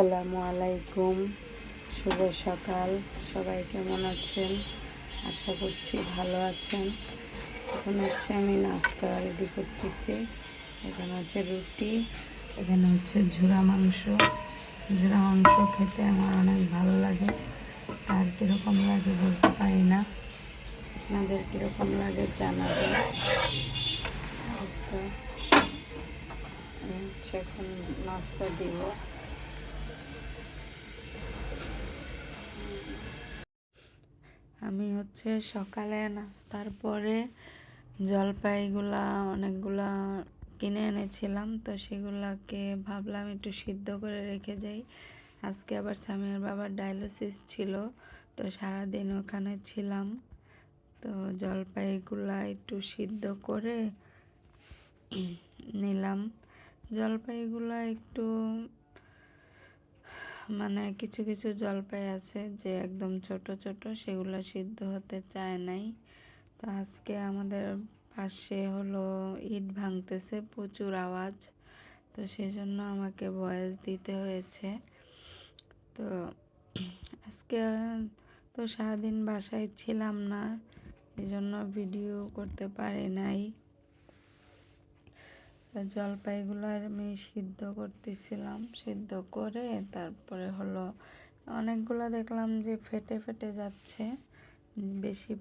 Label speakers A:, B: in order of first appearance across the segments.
A: আসসালামু আলাইকুম। শুভ সকাল। সবাই কেমন আছেন? আশা করছি ভালো আছেন। এখন হচ্ছে আমি নাস্তা রেডি করতেছি। এখানে হচ্ছে রুটি, এখানে হচ্ছে ঝুরা মাংস। ঝুরা মাংস খেতে আমার অনেক ভালো লাগে। আর কীরকম লাগে বলতে পারি না। আপনাদের কীরকম লাগে জানাবেন। তো হচ্ছে এখন নাস্তা দিব আমি হচ্ছে সকালে নাস্তার পরে জলপাইগুলা অনেকগুলা কিনে এনেছিলাম, তো সেগুলাকে ভাবলাম একটু সিদ্ধ করে রেখে যাই। আজকে আবার স্বামীর বাবার ডায়ালিসিস ছিল, তো সারাদিন ওখানে ছিলাম। তো জলপাইগুলা একটু সিদ্ধ করে নিলাম। জলপাইগুলা একটু মানে কিছু কিছু জলপাই আছে যে একদম ছোট ছোট, সেগুলো সিদ্ধ হতে চায় নাই। তো আজকে আমাদের পাশে হলো ইট ভাঙতেছে প্রচুর আওয়াজ, তো সেই জন্য আমাকে ভয়েস দিতে হয়েছে। তো আজকে তো সারাদিন বাসায় ছিলাম না এই জন্য ভিডিও করতে পারি নাই। জলপাইগুলো আমি সিদ্ধ করতেছিলাম। সিদ্ধ করে তারপরে হলো অনেকগুলো দেখলাম যে ফেটে ফেটে যাচ্ছে, বেশি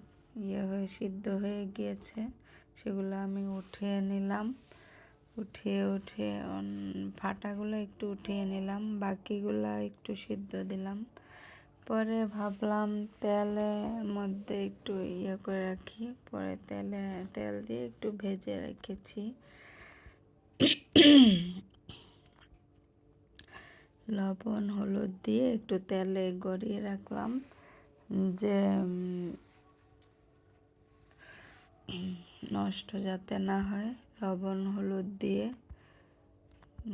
A: ইয়ে হয়ে সিদ্ধ হয়ে গিয়েছে, সেগুলো আমি উঠিয়ে নিলাম। উঠিয়ে উঠিয়ে ফাটাগুলো একটু উঠিয়ে নিলাম, বাকিগুলো একটু সিদ্ধ দিলাম। পরে ভাবলাম তেলের মধ্যে একটু ইয়ে করে রাখি। পরে তেলে, তেল দিয়ে একটু ভেজে রেখেছি। লবণ, হলুদ দিয়ে একটু তেলে গড়িয়ে রাখলাম যে নষ্ট যাতে না হয়, লবণ, হলুদ দিয়ে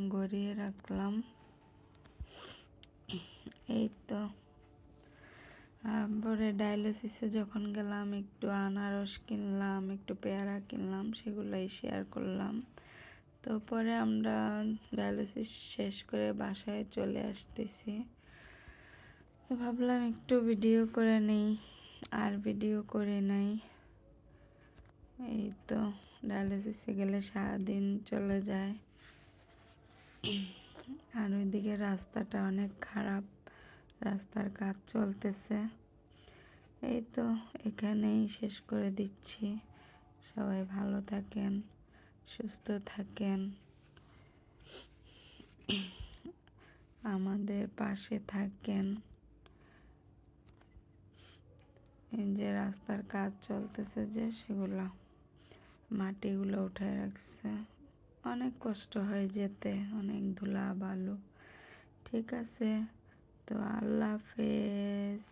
A: গড়িয়ে রাখলাম। এই তো। পরে ডায়ালিসিসে যখন গেলাম, একটু আনারস কিনলাম, একটু পেয়ারা কিনলাম, সেগুলোই শেয়ার করলাম। তো পরে আমরা ডায়ালিসিস শেষ করে বাসায় চলে আসতেছি। তো ভাবলাম একটু ভিডিও করে নেই, আর ভিডিও করে নাই। এই তো ডায়ালিসিসে গেলে সারাদিন চলে যায়। আর ওইদিকে রাস্তাটা অনেক খারাপ, রাস্তার কাজ চলতেছে। এই তো এখানেই শেষ করে দিচ্ছি। সবাই ভালো থাকেন। সুস্থ থাকেন। আমাদের পাশে থাকেন। যে রাস্তার কাজ চলতেছে যে, সেগুলো মাটিগুলো উঠায় রাখছে। অনেক কষ্ট হয় যেতে, অনেক ধুলা বালু ঠিক আছে? তো আল্লাহ হাফেজ।